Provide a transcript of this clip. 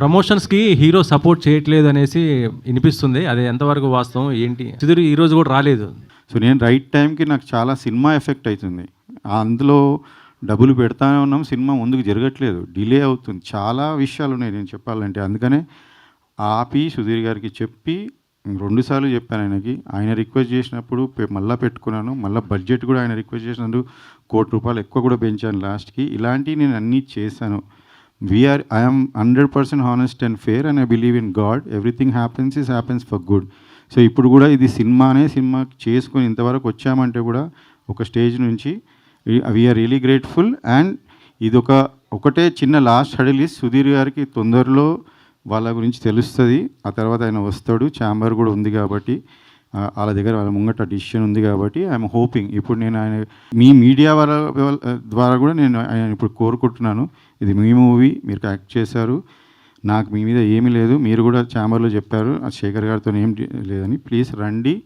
ప్రమోషన్స్కి hero support చేయట్లేదు అనేసి వినిపిస్తుంది. అది ఎంతవరకు వాస్తవం? ఏంటి? సుధీర్ ఈ రోజు కూడా రాలేదు. సో నేను రైట్ టైంకి నాకు చాలా సినిమా ఎఫెక్ట్ అవుతుంది అందులో డబ్బులు పెడతానే ఉన్నాం సినిమా ముందుకు జరగట్లేదు. డిలే అవుతుంది. చాలా విషయాలు ఉన్నాయి నేను చెప్పాలంటే. అందుకనే ఆపి సుధీర్ గారికి చెప్పి రెండుసార్లు చెప్పాను ఆయనకి. ఆయన రిక్వెస్ట్ చేసినప్పుడు మళ్ళీ పెట్టుకున్నాను. మళ్ళీ బడ్జెట్ కూడా ఆయన రిక్వెస్ట్ చేసినందుకు కోటి రూపాయలు ఎక్కువ కూడా పెంచాను లాస్ట్కి. ఇలాంటివి నేను అన్నీ చేశాను. We are I'm hundred percent honest and fair and I believe in God everything happens is happens for good so ఇప్పుడు కూడా ఇది సినిమానే సినిమా చేసుకొని ఇంతవరకు వచ్చామంటే కూడా ఒక స్టేజ్ నుంచి వీఆర్ రియలీ గ్రేట్ఫుల్ అండ్ ఇది ఒక ఒకటే చిన్న లాస్ట్ హడిల్ ఇస్ సుధీర్ గారికి తొందరలో వాళ్ళ గురించి తెలుస్తుంది. ఆ తర్వాత ఆయన వస్తాడు ఛాంబర్ కూడా ఉంది కాబట్టి వాళ్ళ దగ్గర వాళ్ళ ముంగట డిసిషన్ ఉంది కాబట్టి ఐఎమ్ హోపింగ్ ఇప్పుడు నేను ఆయన మీ మీడియా వాళ్ళ ద్వారా కూడా నేను ఆయన ఇప్పుడు కోరుకుంటున్నాను. ఇది మీ మూవీ మీరు యాక్ట్ చేశారు. నాకు మీ మీద ఏమీ లేదు. మీరు కూడా ఛాంబర్లో చెప్పారు. ఆ శేఖర్ గారితో ఏం లేదని. ప్లీజ్ రండి.